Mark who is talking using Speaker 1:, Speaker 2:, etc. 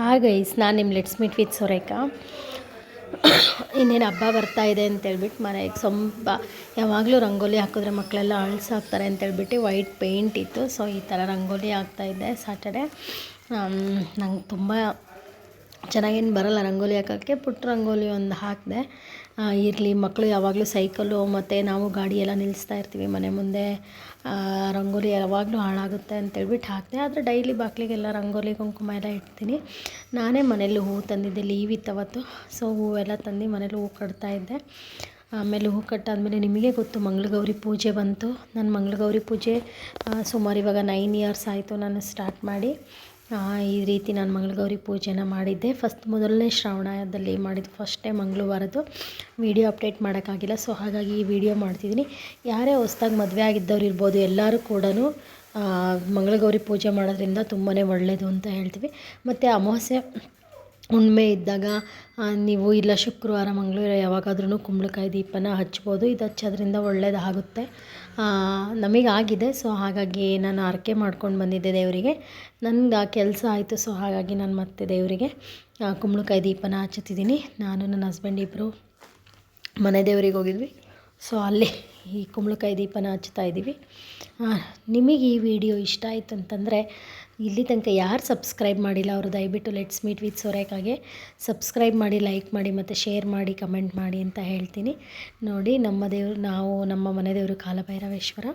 Speaker 1: ಹಾಗೈಸ್ ನಾನು ನಿಮ್ಮ let's meet with Surekha ಇನ್ನೇನು ಹಬ್ಬ ಬರ್ತಾ ಇದೆ ಅಂತೇಳ್ಬಿಟ್ಟು ಮನೆಗೆ ಸ್ವಲ್ಪ ಯಾವಾಗಲೂ ರಂಗೋಲಿ ಹಾಕಿದ್ರೆ ಮಕ್ಕಳೆಲ್ಲ ಅಳ್ಸಾಕ್ತಾರೆ ಅಂತೇಳ್ಬಿಟ್ಟು ವೈಟ್ ಪೇಂಟ್ ಇತ್ತು. ಸೊ ಈ ಥರ ರಂಗೋಲಿ ಹಾಕ್ತಾಯಿದ್ದೆ ಸಾಟರ್ಡೆ ನಂಗೆ ತುಂಬ ಚೆನ್ನಾಗೇನು ಬರಲ್ಲ ರಂಗೋಲಿ ಹಾಕೋಕ್ಕೆ. ಪುಟ್ಟ ರಂಗೋಲಿ ಒಂದು ಹಾಕಿದೆ. ಇರಲಿ ಮಕ್ಕಳು ಯಾವಾಗಲೂ ಸೈಕಲ್ಲು ಮತ್ತು ನಾವು ಗಾಡಿ ಎಲ್ಲ ನಿಲ್ಲಿಸ್ತಾ ಇರ್ತೀವಿ ಮನೆ ಮುಂದೆ. ರಂಗೋಲಿ ಯಾವಾಗಲೂ ಹಾಳಾಗುತ್ತೆ ಅಂತೇಳ್ಬಿಟ್ಟು ಹಾಕಿದೆ. ಆದರೆ ಡೈಲಿ ಬಾಗಿಲಿಗೆಲ್ಲ ರಂಗೋಲಿ, ಕುಂಕುಮ ಎಲ್ಲ ಇಡ್ತೀನಿ. ನಾನೇ ಮನೇಲಿ ಹೂವು ತಂದಿದ್ದೆ ಲೀವ್ ಇತ್ತು ಅವತ್ತು. ಸೊ, ಹೂವೆಲ್ಲ ತಂದು ಮನೇಲಿ ಹೂವು ಕಟ್ತಾ ಇದ್ದೆ. ಆಮೇಲೆ ಹೂ ಕಟ್ಟಾದಮೇಲೆ ನಿಮಗೆ ಗೊತ್ತು, ಮಂಗಳಗೌರಿ ಪೂಜೆ ಬಂತು. ನನ್ನ ಮಂಗಳಗೌರಿ ಪೂಜೆ ಸುಮಾರು ಇವಾಗ ನೈನ್ ಇಯರ್ಸ್ ಆಯಿತು ನಾನು ಸ್ಟಾರ್ಟ್ ಮಾಡಿ. ಈ ರೀತಿ ನಾನು ಮಂಗಳಗೌರಿ ಪೂಜೆನ ಮಾಡಿದ್ದೆ. ಫಸ್ಟ್ ಮೊದಲನೇ ಶ್ರಾವಣದಲ್ಲಿ ಮಾಡಿದ್ದು ಫಸ್ಟ್ ಟೈಮ್ ಮಂಗಳವಾರದ್ದು. ವಿಡಿಯೋ ಅಪ್ಡೇಟ್ ಮಾಡೋಕ್ಕಾಗಿಲ್ಲ ಸೊ ಹಾಗಾಗಿ ಈ ವಿಡಿಯೋ ಮಾಡ್ತಿದ್ದೀನಿ. ಯಾರೇ ಹೊಸ್ದಾಗಿ ಮದುವೆ ಆಗಿದ್ದವ್ರು ಇರ್ಬೋದು, ಎಲ್ಲರೂ ಕೂಡ ಮಂಗಳಗೌರಿ ಪೂಜೆ ಮಾಡೋದ್ರಿಂದ ತುಂಬಾ ಒಳ್ಳೆಯದು ಅಂತ ಹೇಳ್ತೀವಿ. ಮತ್ತು ಅಮಾವಾಸ್ಯೆ ಹುಣ್ಣಿಮೆ ಇದ್ದಾಗ ನೀವು ಇಲ್ಲ ಶುಕ್ರವಾರ, ಮಂಗಳವಾರ ಯಾವಾಗಾದ್ರೂ ಕುಂಬಳಕಾಯಿ ದೀಪನ ಹಚ್ಬೋದು. ಇದು ಹಚ್ಚೋದ್ರಿಂದ ಒಳ್ಳೆಯದಾಗುತ್ತೆ ಆಗಿದೆ ಸೊ, ಹಾಗಾಗಿ ನಾನು ಹರಕೆ ಮಾಡ್ಕೊಂಡು ಬಂದಿದ್ದೆ ದೇವರಿಗೆ. ನನಗೆ ಆ ಕೆಲಸ ಆಯಿತು. ಸೊ, ಹಾಗಾಗಿ ನಾನು ಮತ್ತೆ ದೇವರಿಗೆ ಕುಂಬಳಕಾಯಿ ದೀಪನ ಹಚ್ಚುತ್ತಿದ್ದೀನಿ. ನಾನು ನನ್ನ ಹಸ್ಬೆಂಡ್ ಇಬ್ಬರು ಮನೆ ದೇವರಿಗೆ ಹೋಗಿದ್ವಿ. ಸೊ ಅಲ್ಲಿ ಈ ಕುಂಬಳಕಾಯಿ ದೀಪನ ಹಚ್ತಾ ಇದ್ದೀವಿ. ನಿಮಗೆ ಈ ವಿಡಿಯೋ ಇಷ್ಟ ಆಯಿತು ಅಂತಂದರೆ ಇಲ್ಲಿ ತನಕ ಯಾರು ಸಬ್ಸ್ಕ್ರೈಬ್ ಮಾಡಿಲ್ಲ ಅವರು ದಯವಿಟ್ಟು ಲೆಟ್ಸ್ ಮೀಟ್ ವಿತ್ ಸೊರೇಕಾಗೆ ಸಬ್ಸ್ಕ್ರೈಬ್ ಮಾಡಿ ಲೈಕ್ ಮಾಡಿ ಮತ್ತು ಶೇರ್ ಮಾಡಿ ಕಮೆಂಟ್ ಮಾಡಿ ಅಂತ ಹೇಳ್ತೀನಿ. ನೋಡಿ ನಮ್ಮ ದೇವರು, ನಾವು ನಮ್ಮ ಮನೆ ದೇವರು ಕಾಲಭೈರವೇಶ್ವರ.